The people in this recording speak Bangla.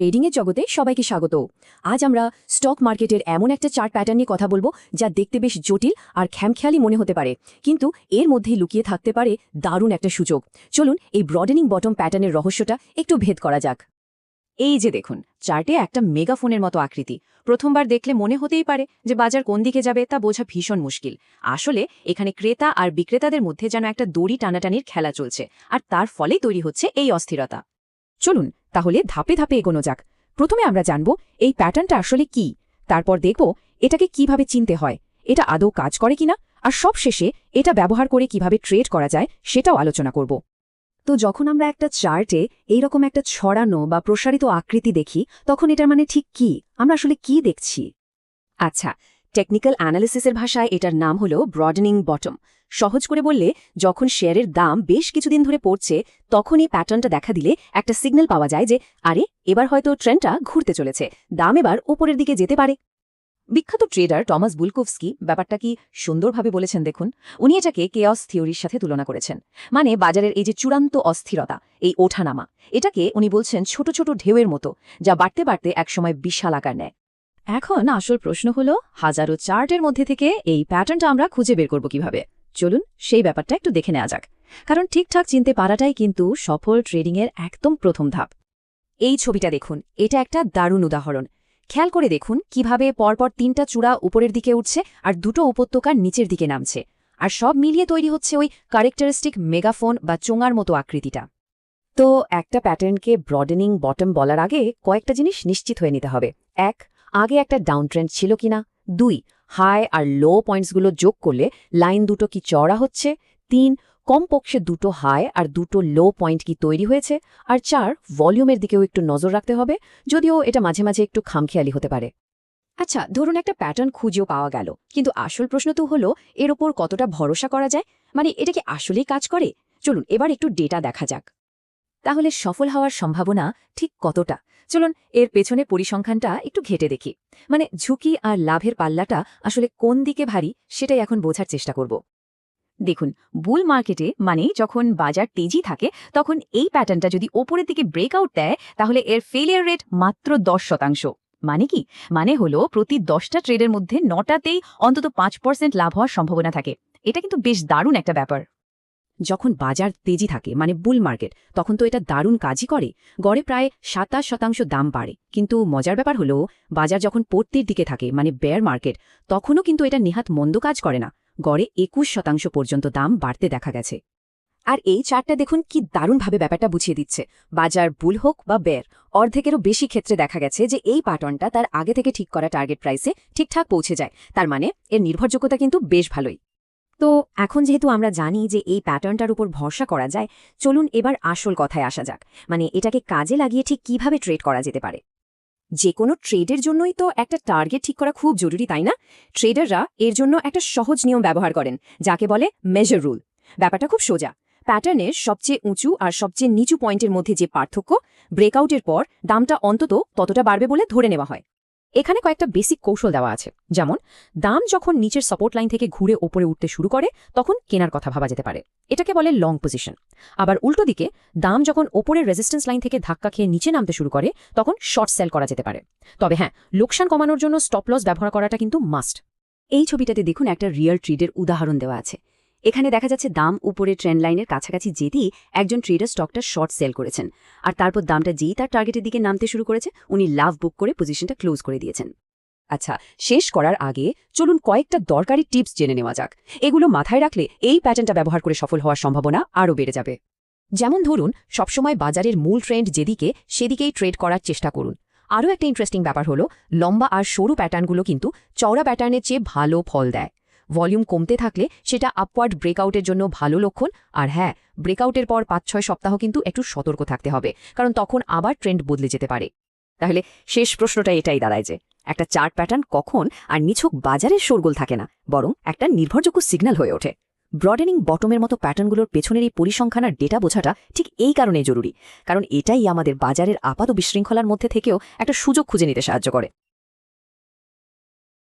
ট্রেডিংয়ের জগতে সবাইকে স্বাগত। আজ আমরা স্টক মার্কেটের এমন একটা চার্ট প্যাটার্ন নিয়ে কথা বলব, যা দেখতে বেশ জটিল আর খ্যামখেয়ালি মনে হতে পারে। কিন্তু এর মধ্যেই লুকিয়ে থাকতে পারে দারুণ একটা সুযোগ। চলুন এই ব্রডেনিং বটম প্যাটার্নের রহস্যটা একটু ভেদ করা যাক। এই যে দেখুন চার্টে একটা মেগাফোনের মতো আকৃতি। প্রথমবার দেখলে মনে হতেই পারে যে বাজার কোন দিকে যাবে তা বোঝা ভীষণ মুশকিল। আসলে এখানে ক্রেতা আর বিক্রেতাদের মধ্যে যেন একটা দড়ি টানাটানির খেলা চলছে, আর তার ফলেই তৈরি হচ্ছে এই অস্থিরতা। চলুন তাহলে ধাপে ধাপে এগোনো যাক। প্রথমে আমরা জানব এই প্যাটার্নটা আসলে কি। তারপর দেখব এটাকে কীভাবে চিনতে হয়। এটা আদৌ কাজ করে কিনা? আর সব শেষে এটা ব্যবহার করে কীভাবে ট্রেড করা যায় সেটাও আলোচনা করব। তো যখন আমরা একটা চার্টে এইরকম একটা ছড়ানো বা প্রসারিত আকৃতি দেখি, তখন এটার মানে ঠিক কি? আমরা আসলে কি দেখছি? আচ্ছা টেকনিক্যাল অ্যানালিসিসের ভাষায় এটার নাম হলো ব্রডেনিং বটম সহজ করে বললে, যখন শেয়ারের দাম বেশ কিছুদিন ধরে পড়ছে তখন এই প্যাটার্নটা দেখা দিলে একটা সিগন্যাল পাওয়া যায় যে, আরে, এবার হয়তো ট্রেন্ডটা ঘুরতে চলেছে, দাম এবার ওপরের দিকে যেতে পারে। বিখ্যাত ট্রেডার টমাস বুলকোভস্কি ব্যাপারটা কি সুন্দরভাবে বলেছেন দেখুন। উনি এটাকে কেয়স থিওরির সাথে তুলনা করেছেন। মানে বাজারের এই যে চূড়ান্ত অস্থিরতা, এই ওঠানামা, এটাকে উনি বলছেন ছোট ছোট ঢেউয়ের মতো, যা বাড়তে বাড়তে একসময় বিশাল আকার নেয়। এখন আসল প্রশ্ন হলো, হাজারো চার্টের মধ্যে থেকে এই প্যাটার্নটা আমরা খুঁজে বের করব কীভাবে? চলুন সেই ব্যাপারটা একটু দেখে নেওয়া যাক। কারণ ঠিকঠাক চিনতে পারাটাই কিন্তু সফল ট্রেডিংয়ের একদম প্রথম ধাপ। এই ছবিটা দেখুন, এটা একটা দারুণ উদাহরণ। খেয়াল করে দেখুন কীভাবে পরপর তিনটা চূড়া উপরের দিকে উঠছে আর দুটো উপত্যকার নিচের দিকে নামছে। আর সব মিলিয়ে তৈরি হচ্ছে ওই কারেক্টারিস্টিক মেগাফোন বা চোঙার মতো আকৃতিটা। তো একটা প্যাটার্নকে ব্রডেনিং বটম বলার আগে কয়েকটা জিনিস নিশ্চিত হয়ে নিতে হবে। এক, আগে একটা ডাউন ট্রেন্ড ছিল কিনা? দুই হাই আর লো পয়েন্টসগুলো যোগ করলে লাইন দুটো কি চড়া হচ্ছে? তিন, কমপক্ষে দুটো হাই আর দুটো লো পয়েন্ট কি তৈরি হয়েছে? আর চার ভলিউমের দিকেও একটু নজর রাখতে হবে, যদিও এটা মাঝে মাঝে একটু খামখেয়ালি হতে পারে। আচ্ছা ধরুন একটা প্যাটার্ন খুঁজেও পাওয়া গেল, কিন্তু আসল প্রশ্ন তো হলো, এর ওপর কতটা ভরসা করা যায়? মানে এটা কি আসলেই কাজ করে? চলুন, এবার একটু ডেটা দেখা যাক। তাহলে সফল হওয়ার সম্ভাবনা ঠিক কতটা? চলুন, এর পেছনে পরিসংখ্যানটা একটু ঘেটে দেখি। মানে ঝুঁকি আর লাভের পাল্লাটা আসলে কোন দিকে ভারী, সেটাই এখন বোঝার চেষ্টা করব। দেখুন, বুল মার্কেটে মানে যখন বাজার তেজি থাকে, তখন এই প্যাটার্নটা যদি ওপরের দিকে ব্রেকআউট দেয়, তাহলে এর ফেলিয়ার রেট মাত্র দশ শতাংশ। মানে কি? মানে হলো প্রতি দশটা ট্রেডের মধ্যে নটাতেই অন্তত পাঁচ পার্সেন্ট লাভ হওয়ার সম্ভাবনা থাকে। এটা কিন্তু বেশ দারুণ একটা ব্যাপার। যখন বাজার তেজি থাকে মানে বুল মার্কেট তখন তো এটা দারুণ কাজই করে। গড়ে প্রায় সাতাশ শতাংশ দাম বাড়ে। কিন্তু মজার ব্যাপার হলো, বাজার যখন পড়তির দিকে থাকে মানে বেয়ার মার্কেট তখনও কিন্তু এটা নেহাত মন্দ কাজ করে না। গড়ে একুশ শতাংশ পর্যন্ত দাম বাড়তে দেখা গেছে। আর এই চার্টটা দেখুন কি দারুণভাবে ব্যাপারটা বুঝিয়ে দিচ্ছে। বাজার বুল হোক বা বের অর্ধেকেরও বেশি ক্ষেত্রে দেখা গেছে যে এই প্যাটার্নটা তার আগে থেকে ঠিক করা টার্গেট প্রাইসে ঠিকঠাক পৌঁছে যায়। তার মানে এর নির্ভরযোগ্যতা কিন্তু বেশ ভালোই। তো এখন যেহেতু আমরা জানি যে এই প্যাটার্নটার উপর ভরসা করা যায়, চলুন এবার আসল কথায় আসা যাক। মানে এটাকে কাজে লাগিয়ে ঠিক কীভাবে ট্রেড করা যেতে পারে? যে কোনো ট্রেডের জন্যই তো একটা টার্গেট ঠিক করা খুব জরুরি, তাই না? ট্রেডাররা এর জন্য একটা সহজ নিয়ম ব্যবহার করেন, যাকে বলে মেজার রুল ব্যাপারটা খুব সোজা। প্যাটার্নের সবচেয়ে উঁচু আর সবচেয়ে নিচু পয়েন্টের মধ্যে যে পার্থক্য ব্রেকআউটের পর দামটা অন্তত ততটা বাড়বে বলে ধরে নেওয়া হয়। এখানে কয়েকটা বেসিক কৌশল দেওয়া আছে। যেমন, দাম যখন নিচের সাপোর্ট লাইন থেকে ঘুরে ওপরে উঠতে শুরু করে, তখন কেনার কথা ভাবা যেতে পারে। এটাকে বলে লং পজিশন আবার উল্টো দিকে, দাম যখন ওপরের রেজিস্ট্যান্স লাইন থেকে ধাক্কা খেয়ে নিচে নামতে শুরু করে, তখন শর্ট সেল করা যেতে পারে। তবে হ্যাঁ লোকসান কমানোর জন্য স্টপ লস ব্যবহার করাটা কিন্তু মাস্ট এই ছবিটাতে দেখুন একটা রিয়েল ট্রেডের উদাহরণ দেওয়া আছে। এখানে দেখা যাচ্ছে দাম উপরে ট্রেন্ড লাইনের কাছাকাছি যেতেই একজন ট্রেডার স্টকটা শর্ট সেল করেছেন। আর তারপর দামটা যেই তার টার্গেটের দিকে নামতে শুরু করেছে, উনি লাভ বুক করে পজিশনটা ক্লোজ করে দিয়েছেন। আচ্ছা শেষ করার আগে চলুন কয়েকটা দরকারি টিপস জেনে নেওয়া যাক। এগুলো মাথায় রাখলে এই প্যাটার্নটা ব্যবহার করে সফল হওয়ার সম্ভাবনা আরও বেড়ে যাবে। যেমন ধরুন, সবসময় বাজারের মূল ট্রেন্ড যেদিকে, সেদিকেই ট্রেড করার চেষ্টা করুন। আরও একটা ইন্টারেস্টিং ব্যাপার হলো, লম্বা আর সরু প্যাটার্নগুলো কিন্তু চওড়া প্যাটার্নের চেয়ে ভালো ফল দেয়। ভলিউম কমতে থাকলে সেটা আপওয়ার্ড ব্রেকআউটের জন্য ভালো লক্ষণ। আর হ্যাঁ ব্রেকআউটের পর পাঁচ ছয় সপ্তাহ কিন্তু একটু সতর্ক থাকতে হবে, কারণ তখন আবার ট্রেন্ড বদলে যেতে পারে। তাহলে শেষ প্রশ্নটা এটাই দাঁড়ায় যে, একটা চার্ট প্যাটার্ন কখন আর নিছক বাজারের শোরগোল থাকে না, বরং একটা নির্ভরযোগ্য সিগন্যাল হয়ে ওঠে। ব্রডেনিং বটমের মতো প্যাটার্নগুলোর পেছনের এই পরিসংখ্যান আর ডেটা বোঝাটা ঠিক এই কারণে জরুরি, কারণ এটাই আমাদের বাজারের আপাত বিশৃঙ্খলার মধ্যে থেকেও একটা সুযোগ খুঁজে নিতে সাহায্য করে।